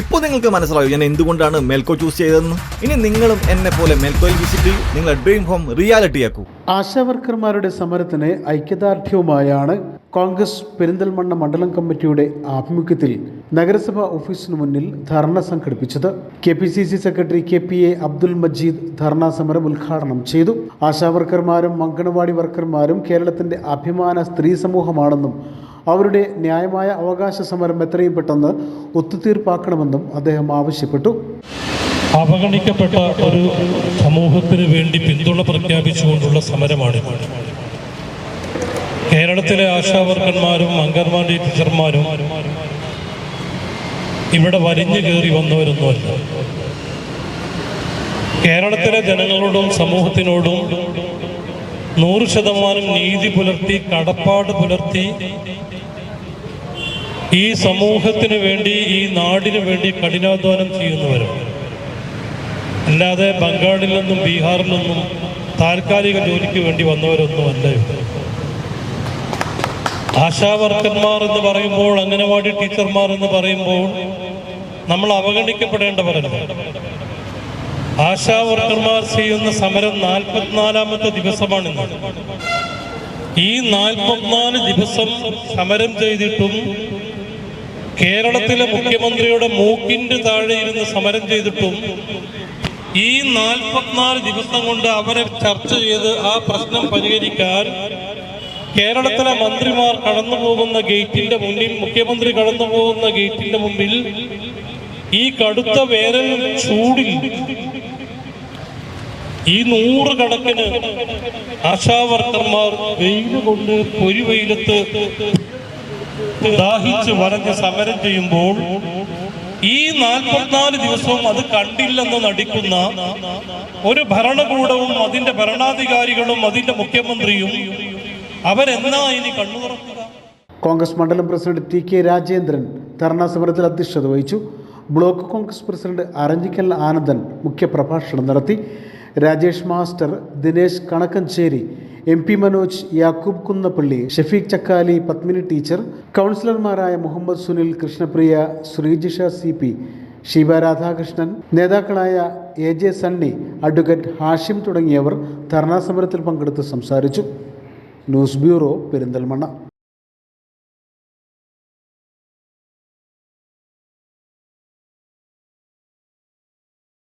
ഇപ്പോൾ നിങ്ങൾക്ക് മനസ്സിലാവും ഞാൻ എന്തുകൊണ്ടാണ് മെൽക്കോ ചൂസ് ചെയ്തതെന്ന്? ഇനി നിങ്ങളും എന്നെ പോലെ മേൽക്കോയിൽ വിസിറ്റ് ചെയ്യൂ. നിങ്ങളുടെ ഡ്രീം ഹോം റിയാലിറ്റി ആക്കൂ. ആശാവർക്കർമാരുടെ സമരത്തിന് ഐക്യദാർഢ്യവുമായാണ് കോൺഗ്രസ് പെരിന്തൽമണ്ണ മണ്ഡലം കമ്മിറ്റിയുടെ ആഭിമുഖ്യത്തിൽ നഗരസഭാ ഓഫീസിന് മുന്നിൽ ധർണ സംഘടിപ്പിച്ചത്. K P C C secretary K P A Abdul Majeed dharna സമരം ഉദ്ഘാടനം ചെയ്തു. ആശാവർക്കർമാരും അങ്കണവാടി വർക്കർമാരും കേരളത്തിന്റെ അഭിമാന സ്ത്രീ സമൂഹമാണെന്നും അവരുടെ ന്യായമായ അവകാശ സമരം എത്രയും പെട്ടെന്ന് ഒത്തുതീർപ്പാക്കണമെന്നും അദ്ദേഹം ആവശ്യപ്പെട്ടു. അവഗണിക്കപ്പെട്ട ഒരു സമൂഹത്തിന് വേണ്ടി പിന്തുണ പ്രഖ്യാപിച്ചുകൊണ്ടുള്ള സമരമാണ് കേരളത്തിലെ ആശാവർക്കന്മാരും അംഗൻവാടി ടീച്ചർമാരും ഇവിടെ വരിഞ്ഞു കയറി വന്നവരൊന്നുമല്ല. കേരളത്തിലെ ജനങ്ങളോടും സമൂഹത്തിനോടും നൂറ് ശതമാനം നീതി പുലർത്തി കടപ്പാട് പുലർത്തി ഈ സമൂഹത്തിന് വേണ്ടി ഈ നാടിനു വേണ്ടി കഠിനാധ്വാനം ചെയ്യുന്നവരും അല്ലാതെ ബംഗാളിൽ നിന്നും ബീഹാറിൽ നിന്നും താൽക്കാലിക ജോലിക്ക് വേണ്ടി വന്നവരൊന്നും അല്ല ആശാവർക്കന്മാർ എന്ന് പറയുമ്പോൾ അംഗനവാടി ടീച്ചർമാർ എന്ന് പറയുമ്പോൾ നമ്മൾ അവഗണിക്കപ്പെടേണ്ടവരല്ല. ആശാവർക്കന്മാർ ചെയ്യുന്ന സമരം നാൽപ്പത്തിനാലാമത്തെ ദിവസമാണിന്ന്. ഈ നാൽപ്പത്തിനാല് ദിവസം സമരം ചെയ്തിട്ടും കേരളത്തിലെ മുഖ്യമന്ത്രിയുടെ മൂക്കിന്റെ താഴെ ഇരുന്ന് സമരം ചെയ്തിട്ടും ഈ നാൽപ്പത്തിനാല് ദിവസം കൊണ്ട് അവരെ ചർച്ച ചെയ്ത് ആ പ്രശ്നം പരിഹരിക്കാൻ കേരളത്തിലെ മന്ത്രിമാർ കടന്നു പോകുന്ന ഗേറ്റിന്റെ മുന്നിൽ മുഖ്യമന്ത്രി കടന്നു പോകുന്ന ഗേറ്റിന്റെ മുമ്പിൽ ഈ കടുത്ത വേനൽ ചൂടിൽ ഈ നൂറുകണക്കിന് ആശാവർക്കർമാർ വെയിൽ കൊണ്ട് പൊരിവെയിലത്ത് ദാഹിച്ച് വരഞ്ഞ് സമരം ചെയ്യുമ്പോൾ ഈ നാൽപ്പത്തിനാല് ദിവസവും അത് കണ്ടില്ലെന്ന് നടിക്കുന്ന ഒരു ഭരണകൂടവും അതിന്റെ ഭരണാധികാരികളും അതിന്റെ മുഖ്യമന്ത്രിയും അവരെന്നാ ഇനി കണ്ണു കോൺഗ്രസ് മണ്ഡലം president T K Rajendran dharna സമരത്തിൽ അധ്യക്ഷത വഹിച്ചു. Block Congress president Aranjikkal Anandan മുഖ്യപ്രഭാഷണം നടത്തി. Rajesh master Dinesh Kanakkancheri M P Manoj Yakub Kunnappally Shafeeq Chakkali Padmini teacher കൗൺസിലർമാരായ മുഹമ്മദ് സുനിൽ കൃഷ്ണപ്രിയ ശ്രീജിഷ സി പി ശിവ രാധാകൃഷ്ണൻ നേതാക്കളായ A J Sunny advocate Hashim തുടങ്ങിയവർ ധർണാ സമരത്തിൽ പങ്കെടുത്ത് സംസാരിച്ചു. News bureau Perinthalmanna.